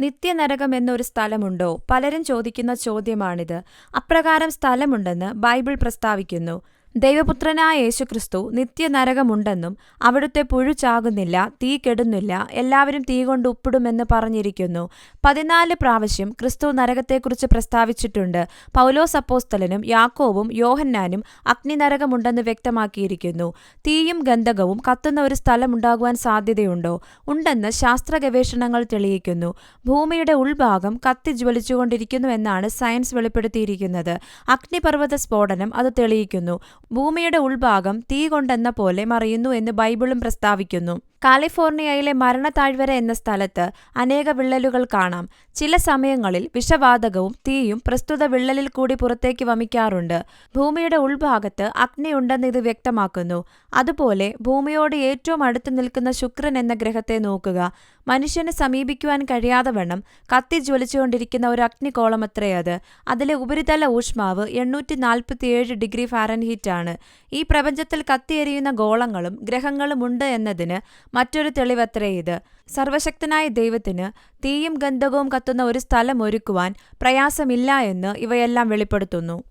നിത്യനരകം എന്നൊരു സ്ഥലമുണ്ടോ? പലരും ചോദിക്കുന്ന ചോദ്യമാണിത്. അപ്രകാരം സ്ഥലമുണ്ടെന്ന് ബൈബിൾ പ്രസ്താവിക്കുന്നു. ദൈവപുത്രനായ യേശുക്രിസ്തു നിത്യനരകമുണ്ടെന്നും അവിടുത്തെ പുഴു ചാകുന്നില്ല തീ കെടുന്നില്ല എല്ലാവരും തീ കൊണ്ട് ഉപ്പിടുമെന്ന് പറഞ്ഞിരിക്കുന്നു. പതിനാല് പ്രാവശ്യം ക്രിസ്തു നരകത്തെക്കുറിച്ച് പ്രസ്താവിച്ചിട്ടുണ്ട്. പൗലോസ് അപ്പോസ്തലനും യാക്കോവും യോഹന്നാനും അഗ്നിനരകമുണ്ടെന്ന് വ്യക്തമാക്കിയിരിക്കുന്നു. തീയും ഗന്ധകവും കത്തുന്ന ഒരു സ്ഥലമുണ്ടാകുവാൻ സാധ്യതയുണ്ടോ? ഉണ്ടെന്ന് ശാസ്ത്ര ഗവേഷണങ്ങൾ തെളിയിക്കുന്നു. ഭൂമിയുടെ ഉൾഭാഗം കത്തി ജ്വലിച്ചുകൊണ്ടിരിക്കുന്നു എന്നാണ് സയൻസ് വെളിപ്പെടുത്തിയിരിക്കുന്നത്. അഗ്നിപർവത സ്ഫോടനം അത് തെളിയിക്കുന്നു. ഭൂമിയുടെ ഉൾഭാഗം തീ കൊണ്ടെന്ന പോലെ മറിയുന്നു എന്ന് ബൈബിളും പ്രസ്താവിക്കുന്നു. കാലിഫോർണിയയിലെ മരണത്താഴ്വര എന്ന സ്ഥലത്ത് അനേക വിള്ളലുകൾ കാണാം. ചില സമയങ്ങളിൽ വിഷവാതകവും തീയും പ്രസ്തുത വിള്ളലിൽ കൂടി പുറത്തേക്ക് വമിക്കാറുണ്ട്. ഭൂമിയുടെ ഉൾഭാഗത്ത് അഗ്നിയുണ്ടെന്ന് ഇത് വ്യക്തമാക്കുന്നു. അതുപോലെ ഭൂമിയോട് ഏറ്റവും അടുത്ത് നിൽക്കുന്ന ശുക്രൻ എന്ന ഗ്രഹത്തെ നോക്കുക. മനുഷ്യന് സമീപിക്കുവാൻ കഴിയാതെ വണ്ണം കത്തി ജ്വലിച്ചുകൊണ്ടിരിക്കുന്ന ഒരു അഗ്നികോളമത്രേ അത്. അതിലെ ഉപരിതല ഊഷ്മാവ് എണ്ണൂറ്റി നാൽപ്പത്തിയേഴ് ഡിഗ്രി ഫാരൻഹീറ്റ് ആണ് ഈ പ്രപഞ്ചത്തിൽ കത്തിയെരിയുന്ന ഗോളങ്ങളും ഗ്രഹങ്ങളും ഉണ്ട് എന്നതിന് മറ്റൊരു തെളിവത്രേ ഇത്. സർവശക്തനായ ദൈവത്തിന് തീയും ഗന്ധകവും കത്തുന്ന ഒരു സ്ഥലം ഒരുക്കുവാൻ പ്രയാസമില്ല എന്ന് ഇവയെല്ലാം വെളിപ്പെടുത്തുന്നു.